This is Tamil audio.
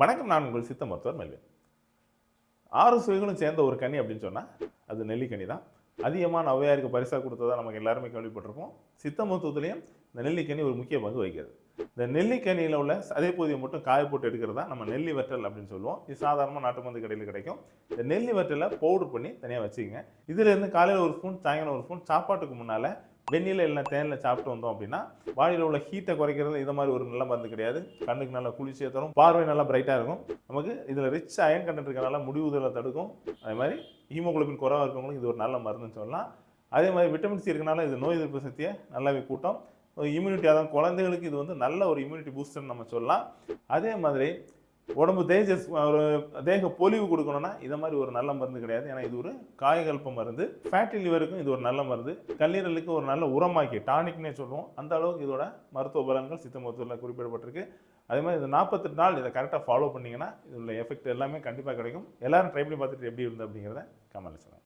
வணக்கம் நான் உங்கள் சித்த மருத்துவர் மெல்வின். ஆறு சுவைகளும் சேர்ந்த ஒரு கனி அப்படின்னு சொன்னால் அது நெல்லிக்கனி தான். அதிகமான ஔவையாருக்கு பரிசாக கொடுத்ததா நமக்கு எல்லாருமே கேள்விப்பட்டிருப்போம். சித்த மருத்துவத்துலேயும் இந்த நெல்லிக்கனி ஒரு முக்கிய பங்கு வகிக்கிறது. இந்த நெல்லிக்கனியில் உள்ள சதைப்பகுதியை மட்டும் காய போட்டு எடுக்கிறது தான் நம்ம நெல்லி வற்றல் அப்படின்னு சொல்லுவோம். இது சாதாரணமாக நாட்டு மருந்து கடையில் கிடைக்கும். இந்த நெல்லி வற்றலை பவுடர் பண்ணி தனியாக வச்சுக்கோங்க. இதிலேருந்து காலையில் ஒரு ஸ்பூன் சாயங்காலம் ஒரு ஸ்பூன் சாப்பாட்டுக்கு முன்னால் வெந்நில இல்லை தேனில் சாப்பிட்டு வந்தோம் அப்படின்னா வாயில் உள்ள ஹீட்டை குறைக்கிறது இது மாதிரி ஒரு நல்ல மருந்து கிடையாது. கண்ணுக்கு நல்லா குளிர்ச்சியை தரும் பார்வை நல்லா பிரைட்டாக இருக்கும். நமக்கு இதில் ரிச் அயன் கண்டென்ட் இருக்கிறனால முடிவுதலை தடுக்கும். அதே மாதிரி ஹீமோகுளோபின் குறைவாக இருக்கவங்களுக்கு இது ஒரு நல்ல மருந்துன்னு சொல்லலாம். அதே மாதிரி விட்டமின் சி இருக்கனால இது நோய் எதிர்ப்பு சக்தியை நல்லாவே கூட்டம். இம்யூனிட்டி அதான் குழந்தைகளுக்கு இது வந்து நல்ல ஒரு இம்யூனிட்டி பூஸ்டர்னு நம்ம சொல்லலாம். அதே மாதிரி உடம்பு தேஜ ஒரு தேக பொலிவு கொடுக்கணும்னா இதை மாதிரி ஒரு நல்ல மருந்து கிடையாது. ஏன்னா இது ஒரு காயகல்ப மருந்து. ஃபேட்டி லிவருக்கும் இது ஒரு நல்ல மருந்து. கல்லீரலுக்கு ஒரு நல்ல உரமாக்கி டானிக்னே சொல்லுவோம். அந்த அளவுக்கு இதோட மருத்துவ பலன்கள் சித்த மருத்துவத்தில் குறிப்பிடப்பட்டிருக்கு. அதே மாதிரி இந்த நாற்பத்தெட்டு நாள் இதை கரெக்டாக ஃபாலோ பண்ணிங்கன்னா இதில் எஃபெக்ட் எல்லாமே கண்டிப்பாக கிடைக்கும். எல்லாரும் ட்ரை பண்ணி பார்த்துட்டு எப்படி இருந்தது அப்படிங்கிறத கமெண்ட்ல சொல்லுங்கள்